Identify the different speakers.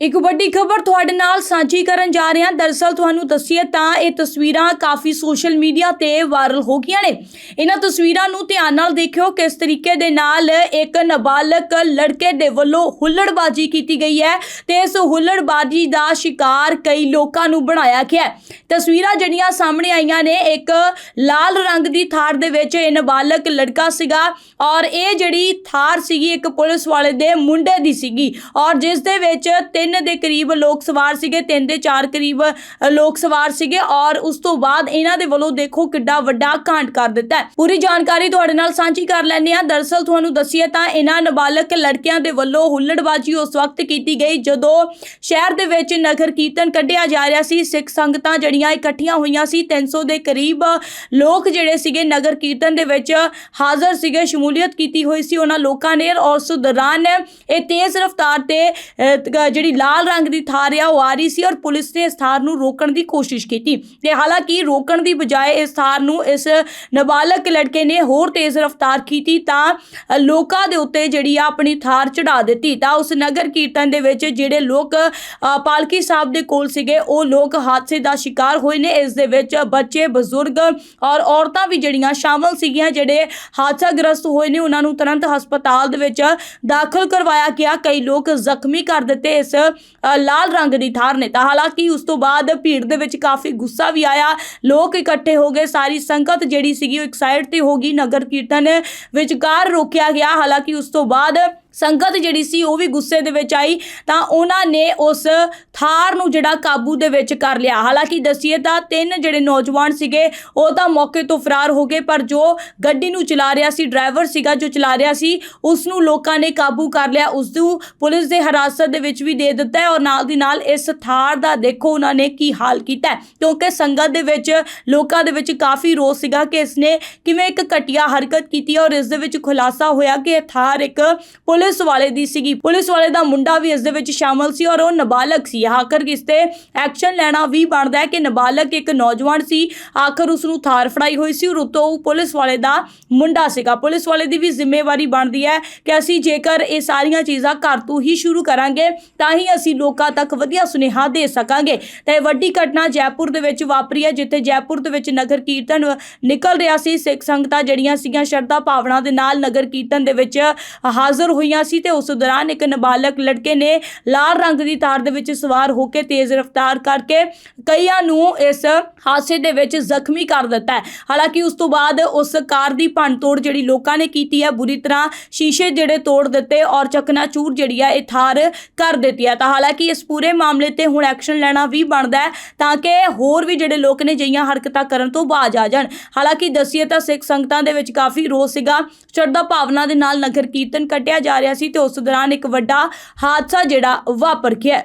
Speaker 1: ਇੱਕ ਵੱਡੀ ਖਬਰ ਤੁਹਾਡੇ ਨਾਲ ਸਾਂਝੀ ਕਰਨ ਜਾ ਰਹੇ। ਹਾਂ ਦਰਅਸਲ ਤੁਹਾਨੂੰ ਦੱਸੀਏ ਤਾਂ ਇਹ ਤਸਵੀਰਾਂ ਕਾਫੀ ਸੋਸ਼ਲ ਮੀਡੀਆ ਤੇ ਵਾਇਰਲ ਹੋ ਗਈਆਂ ਨੇ। ਇਹਨਾਂ ਤਸਵੀਰਾਂ ਨੂੰ ਧਿਆਨ ਨਾਲ ਦੇਖਿਓ ਕਿਸ ਤਰੀਕੇ ਦੇ ਨਾਲ ਇੱਕ ਨਾਬਾਲਗ ਲੜਕੇ ਦੇ ਵੱਲੋਂ ਹੁੱਲੜਬਾਜ਼ੀ ਕੀਤੀ ਗਈ ਹੈ ਤੇ ਇਸ ਹੁੱਲੜਬਾਜ਼ੀ ਦਾ ਸ਼ਿਕਾਰ ਕਈ ਲੋਕਾਂ ਨੂੰ ਬਣਾਇਆ ਗਿਆ ਤਸਵੀਰਾਂ ਜਿਹੜੀਆਂ ਸਾਹਮਣੇ ਆਈਆਂ ਨੇ, ਇੱਕ ਲਾਲ ਰੰਗ ਦੀ ਥਾਰ ਦੇ ਵਿੱਚ ਇਹ ਨਾਬਾਲਗ ਲੜਕਾ ਸੀਗਾ ਔਰ ਇਹ ਜਿਹੜੀ ਥਾਰ ਸੀਗੀ, ਇੱਕ ਪੁਲਿਸ ਵਾਲੇ ਦੇ ਮੁੰਡੇ ਦੀ ਸੀਗੀ ਔਰ ਜਿਸ ਦੇ ਵਿੱਚ ਤਿੰਨ ਦੇ ਕਰੀਬ ਲੋਕ ਸਵਾਰ ਸੀਗੇ ਤਿੰਨ ਦੇ ਚਾਰ ਕਰੀਬ ਲੋਕ ਸਵਾਰ ਸੀਗੇ ਔਰ ਉਸ ਤੋਂ ਬਾਅਦ ਇਹਨਾਂ ਦੇ ਵੱਲੋਂ ਦੇਖੋ ਕਿੱਡਾ ਵੱਡਾ ਕਾਂਡ ਕਰ ਦਿੱਤਾ ਪੂਰੀ ਜਾਣਕਾਰੀ ਤੁਹਾਡੇ ਨਾਲ ਸਾਂਝੀ ਕਰ ਲੈਂਦੇ ਆ ਦਰਅਸਲ ਤੁਹਾਨੂੰ ਦੱਸੀਏ ਤਾਂ ਇਹਨਾਂ ਨਾਬਾਲਗ ਲੜਕਿਆਂ ਦੇ ਵੱਲੋਂ ਹੁੱਲੜਬਾਜ਼ੀ ਉਸ ਵਕਤ ਕੀਤੀ ਗਈ ਜਦੋਂ ਸ਼ਹਿਰ ਦੇ ਵਿੱਚ ਨਗਰ ਕੀਰਤਨ ਕੱਢਿਆ ਜਾ ਰਿਹਾ ਸੀ। ਸਿੱਖ ਸੰਗਤਾਂ ਜਿਹੜੀਆਂ ਇਕੱਠੀਆਂ ਹੋਈਆਂ ਸੀ 300 ਦੇ ਕਰੀਬ ਲੋਕ ਜਿਹੜੇ ਸੀਗੇ ਨਗਰ ਕੀਰਤਨ ਦੇ ਵਿੱਚ ਹਾਜ਼ਰ ਸੀਗੇ ਸ਼ਮੂਲੀਅਤ ਕੀਤੀ ਹੋਈ ਸੀ ਉਹਨਾਂ ਲੋਕਾਂ ਨੇ ਔਰ ਉਸ ਦੌਰਾਨ ਇਹ ਤੇਜ਼ ਰਫ਼ਤਾਰ ਤੇ ਅਹ, ਜਿਹੜੀ ਲਾਲ ਰੰਗ ਦੀ ਥਾਰ ਆ, ਉਹ ਆ ਰਹੀ ਸੀ ਔਰ ਪੁਲਿਸ ਨੇ ਇਸ ਥਾਰ ਨੂੰ ਰੋਕਣ ਦੀ ਕੋਸ਼ਿਸ਼ ਕੀਤੀ। ਤੇ ਹਾਲਾਂਕਿ ਰੋਕਣ ਦੀ ਬਜਾਏ ਇਸ ਥਾਰ ਨੂੰ ਇਸ ਨਾਬਾਲਗ ਲੜਕੇ ਨੇ ਹੋਰ ਤੇਜ਼ ਰਫ਼ਤਾਰ ਕੀਤੀ ਤਾਂ ਲੋਕਾਂ ਦੇ ਉੱਤੇ ਜਿਹੜੀ ਆ ਆਪਣੀ ਥਾਰ ਚੜਾ ਦਿੱਤੀ। ਤਾਂ ਉਸ ਨਗਰ ਕੀਰਤਨ ਦੇ ਵਿੱਚ ਜਿਹੜੇ ਲੋਕ ਪਾਲਕੀ ਸਾਹਿਬ ਦੇ ਕੋਲ ਸੀਗੇ, ਉਹ ਲੋਕ ਹਾਦਸੇ ਦਾ ਸ਼ਿਕਾਰ ਹੋਏ ਨੇ। ਇਸ ਦੇ ਵਿੱਚ ਬੱਚੇ, ਬਜ਼ੁਰਗ ਔਰ ਔਰਤਾਂ ਵੀ ਜਿਹੜੀਆਂ ਸ਼ਾਮਲ ਸੀਗੀਆਂ, ਜਿਹੜੇ ਹਾਦਸਾ ਗ੍ਰਸਤ ਹੋਏ ਨੇ, ਉਹਨਾਂ ਨੂੰ ਤੁਰੰਤ ਹਸਪਤਾਲ ਦੇ ਵਿੱਚ ਦਾਖਲ ਕਰਵਾਇਆ ਗਿਆ। ਕਈ ਲੋਕ ਜ਼ਖਮੀ ਕਰ ਦਿੱਤੇ। ਇਸ ਲਾਲ ਰੰਗ ਦੀ ਥਾਰ ਨੇ। ਤਾਂ ਹਾਲਾਂਕਿ ਉਸ ਤੋਂ ਬਾਅਦ ਭੀੜ ਦੇ ਵਿੱਚ ਕਾਫੀ ਗੁੱਸਾ ਵੀ ਆਇਆ। ਲੋਕ ਇਕੱਠੇ ਹੋ ਗਏ। ਸਾਰੀ ਸੰਗਤ ਜਿਹੜੀ ਸੀਗੀ ਉਹ ਇੱਕ ਸਾਈਡ ਤੇ ਹੋ ਗਈ। ਨਗਰ ਕੀਰਤਨ ਵਿਚਕਾਰ ਰੋਕਿਆ ਗਿਆ। ਹਾਲਾਂਕਿ ਉਸ ਤੋਂ ਬਾਅਦ ਸੰਗਤ ਜਿਹੜੀ ਸੀ ਉਹ ਵੀ ਗੁੱਸੇ ਦੇ ਵਿੱਚ ਆਈ, ਤਾਂ ਉਹਨਾਂ ਨੇ ਉਸ ਥਾਰ ਨੂੰ ਜਿਹੜਾ ਕਾਬੂ ਦੇ ਵਿੱਚ ਕਰ ਲਿਆ। ਹਾਲਾਂਕਿ ਦਸੀਏ ਤਾਂ ਤਿੰਨ ਜਿਹੜੇ ਨੌਜਵਾਨ ਸੀਗੇ, ਉਹ ਤਾਂ ਮੌਕੇ ਤੋਂ ਫਰਾਰ ਹੋ ਗਏ, ਪਰ ਜੋ ਗੱਡੀ ਨੂੰ ਚਲਾ ਰਿਹਾ ਸੀ, ਡਰਾਈਵਰ ਸੀਗਾ ਜੋ ਚਲਾ ਰਿਹਾ ਸੀ, ਉਸ ਨੂੰ ਲੋਕਾਂ ਨੇ ਕਾਬੂ ਕਰ ਲਿਆ। ਉਸ ਨੂੰ ਪੁਲਿਸ ਦੇ ਹਿਰਾਸਤ ਦੇ ਵਿੱਚ ਵੀ ਦੇ ਦਿੱਤਾ ਹੈ ਔਰ ਨਾਲ ਦੀ ਨਾਲ ਇਸ ਥਾਰ ਦਾ ਦੇਖੋ ਉਹਨਾਂ ਨੇ ਕੀ ਹਾਲ ਕੀਤਾ ਕਿਉਂਕਿ ਸੰਗਤ ਦੇ ਵਿੱਚ, ਲੋਕਾਂ ਦੇ ਵਿੱਚ ਕਾਫੀ ਰੋਸ ਸੀਗਾ ਕਿ ਇਸ ਨੇ ਕਿਵੇਂ ਇੱਕ ਘਟੀਆ ਹਰਕਤ ਕੀਤੀ ਔਰ ਇਸ ਦੇ ਵਿੱਚ ਖੁਲਾਸਾ ਹੋਇਆ ਕਿ ਇਹ ਥਾਰ ਇੱਕ ਪੁਲਿਸ ਪੁਲਿਸ ਵਾਲੇ ਦੀ ਸੀਗੀ। ਪੁਲਿਸ ਵਾਲੇ ਦਾ ਮੁੰਡਾ ਵੀ ਇਸ ਦੇ ਵਿੱਚ ਸ਼ਾਮਲ ਸੀ ਔਰ ਉਹ ਨਾਬਾਲਗ ਸੀ। ਆਖਰ ਕਿਸ ਤੇ ਐਕਸ਼ਨ ਲੈਣਾ ਵੀ ਬਣਦਾ ਹੈ ਕਿ ਨਾਬਾਲਗ ਇੱਕ ਨੌਜਵਾਨ ਸੀ। ਆਖਰ ਉਸ ਨੂੰ ਥਾਰ ਫੜਾਈ ਹੋਈ ਸੀ ਔਰ ਉਤੋਂ ਉਹ ਪੁਲਿਸ ਵਾਲੇ ਦਾ ਮੁੰਡਾ ਸੀਗਾ। ਪੁਲਿਸ ਵਾਲੇ ਦੀ ਵੀ ਜ਼ਿੰਮੇਵਾਰੀ ਬਣਦੀ ਹੈ ਕਿ ਅਸੀਂ ਜੇਕਰ ਇਹ ਸਾਰੀਆਂ ਚੀਜ਼ਾਂ ਘਰ ਤੋਂ ਹੀ ਸ਼ੁਰੂ ਕਰਾਂਗੇ, ਤਾਂ ਹੀ ਅਸੀਂ ਲੋਕਾਂ ਤੱਕ ਵਧੀਆ ਸੁਨੇਹਾ ਦੇ ਸਕਾਂਗੇ। ਤਾਂ ਇਹ ਵੱਡੀ ਘਟਨਾ ਜੈਪੁਰ ਦੇ ਵਿੱਚ ਵਾਪਰੀ ਹੈ, ਜਿੱਥੇ ਜੈਪੁਰ ਦੇ ਵਿੱਚ ਨਗਰ ਕੀਰਤਨ ਨਿਕਲ ਰਿਹਾ ਸੀ। ਸਿੱਖ ਸੰਗਤਾਂ ਜਿਹੜੀਆਂ ਸੀਗੀਆਂ, ਸ਼ਰਧਾ ਭਾਵਨਾ ਦੇ ਨਾਲ ਨਗਰ ਕੀਰਤਨ ਦੇ ਵਿੱਚ ਹਾਜ਼ਰ ਹੋਈਆਂ ਸੀ ਤੇ ਉਸ ਦੌਰਾਨ ਇੱਕ ਨਾਬਾਲਗ ਲੜਕੇ ਨੇ ਲਾਲ ਰੰਗ ਦੀ ਤਾਰ ਦੇ ਵਿੱਚ ਸਵਾਰ ਹੋ ਕੇ ਤੇਜ਼ ਰਫ਼ਤਾਰ ਕਰਕੇ ਕਈਆਂ ਨੂੰ ਇਸ ਹਾਦਸੇ ਦੇ ਵਿੱਚ ਜ਼ਖਮੀ ਕਰ ਦਿੱਤਾ ਹਾਲਾਂਕਿ ਉਸ ਤੋਂ ਬਾਅਦ ਉਸ ਕਾਰ ਦੀ ਭੰਨਤੋੜ ਜਿਹੜੀ ਲੋਕਾਂ ਨੇ ਕੀਤੀ ਹੈ, ਬੁਰੀ ਤਰ੍ਹਾਂ ਸ਼ੀਸ਼ੇ ਜਿਹੜੇ ਤੋੜ ਦਿੱਤੇ ਔਰ ਚਕਨਾਚੂਰ ਜਿਹੜੀ ਹੈ ਇਹ ਥਾਰ ਕਰ ਦਿੱਤੀ ਹੈ। ਤਾਂ ਹਾਲਾਂਕਿ ਇਸ ਪੂਰੇ ਮਾਮਲੇ ਤੇ ਹੁਣ ਐਕਸ਼ਨ ਲੈਣਾ ਵੀ ਬਣਦਾ ਹੈ ਤਾਂ ਕਿ ਹੋਰ ਵੀ ਜਿਹੜੇ ਲੋਕ ਨੇ ਜਿਹੀਆਂ ਹਰਕਤਾਂ ਕਰਨ ਤੋਂ ਬਾਜ ਆ ਜਾਣ। ਹਾਲਾਂਕਿ ਦਸੀਏ ਤਾਂ ਸਿੱਖ ਸੰਗਤਾਂ ਦੇ ਵਿੱਚ ਕਾਫੀ ਰੋਸ ਸੀਗਾ। ਸ਼ਰਧਾ ਭਾਵਨਾ ਦੇ ਨਾਲ ਨਗਰ ਕੀਰਤਨ ਕੱਢਿਆ ਜਾ ਰਿਹਾ ਸੀ ਤੇ ਉਸ ਦੌਰਾਨ ਇੱਕ ਵੱਡਾ ਹਾਦਸਾ ਜਿਹੜਾ ਵਾਪਰ ਗਿਆ